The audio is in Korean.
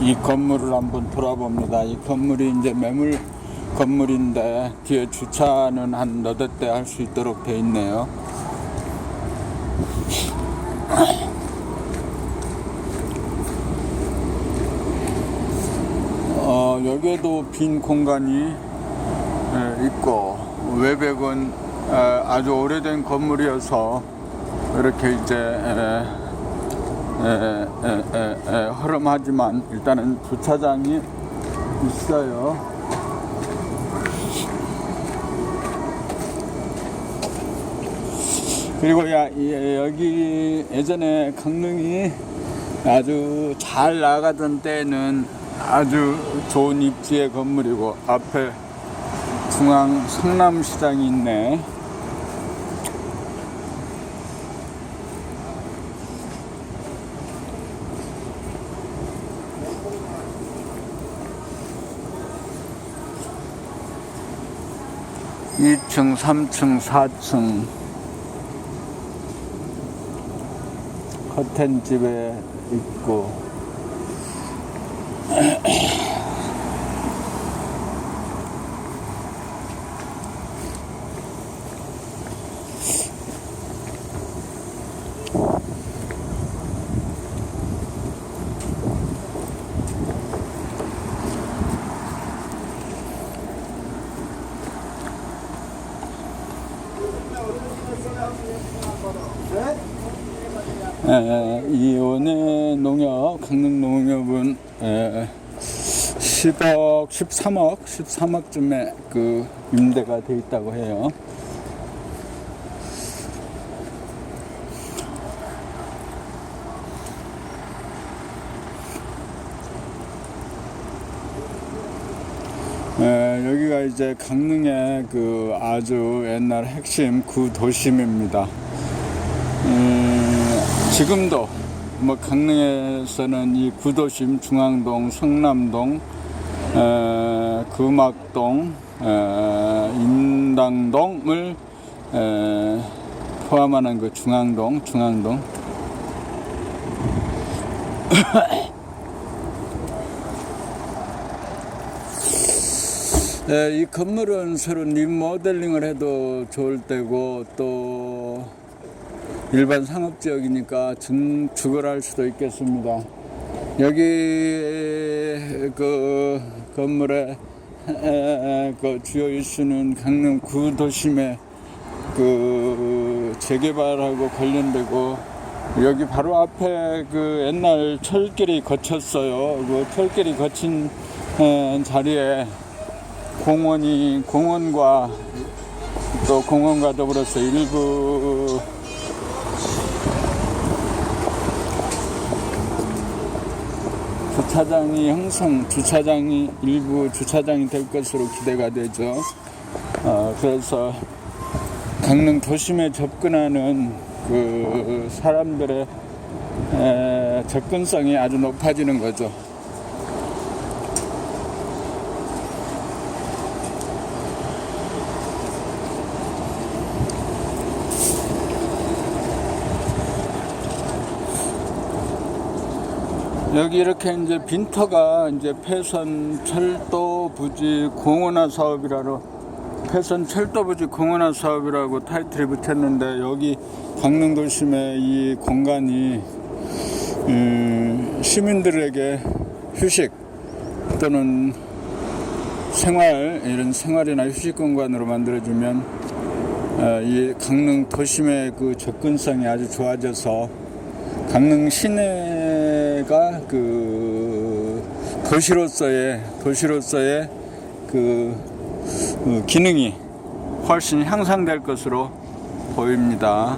이 건물을 한번 돌아봅니다. 이 건물이 이제 매물 건물인데 뒤에 주차는 한 너댓 대할 수 있도록 돼 있네요. 어, 여기에도 빈 공간이 예, 있고 외벽은 에, 아주 오래된 건물이어서 이렇게 이제 에, 에, 에, 허름하지만 일단은 주차장이 있어요. 그리고 야, 이- 여기 예전에 강릉이 아주 잘 나가던 때는 아주 좋은 입지의 건물이고 앞에 중앙 성남시장이 있네. 이층삼층사층. 커튼집에 있고 에, 이온의 농협, 강릉 농협은 에, 10억, 13억, 13억쯤에 그 임대가 돼 있다고 해요. 에, 여기가 이제 강릉의 그 아주 옛날 핵심 구도심입니다. 음, 지금도 뭐 강릉에서는 이 구도심, 중앙동, 성남동, 에, 금악동, 에, 인당동을 에, 포함하는 그 중앙동, 중앙동. 네, 이 건물은 새로 리모델링을 해도 좋을 때고 또 일반 상업 지역이니까 증축을 할 수도 있겠습니다. 여기 그 건물의 에, 그 주요 이슈는 강릉 구도심의 그 재개발하고 관련되고 여기 바로 앞에 그 옛날 철길이 거쳤어요. 그 철길이 거친 에, 자리에 공원이 공원과 또 공원과 더불어서 일부 주차장이 형성, 주차장이 일부 주차장이 될 것으로 기대가 되죠. 어, 그래서 강릉 도심에 접근하는 그 사람들의 에, 접근성이 아주 높아지는 거죠. 여기 이렇게 이제 빈터가 이제 폐선 철도 부지 공원화 사업이라로 폐선 철도 부지 공원화 사업이라고 타이틀이 붙였는데 여기 강릉 도심의 이 공간이 음, 시민들에게 휴식 또는 생활 이런 생활이나 휴식 공간으로 만들어주면 어, 이 강릉 도심의 그 접근성이 아주 좋아져서 강릉 시내 가그 도시로서의 도시로서의 그 어, 기능이 훨씬 향상될 것으로 보입니다.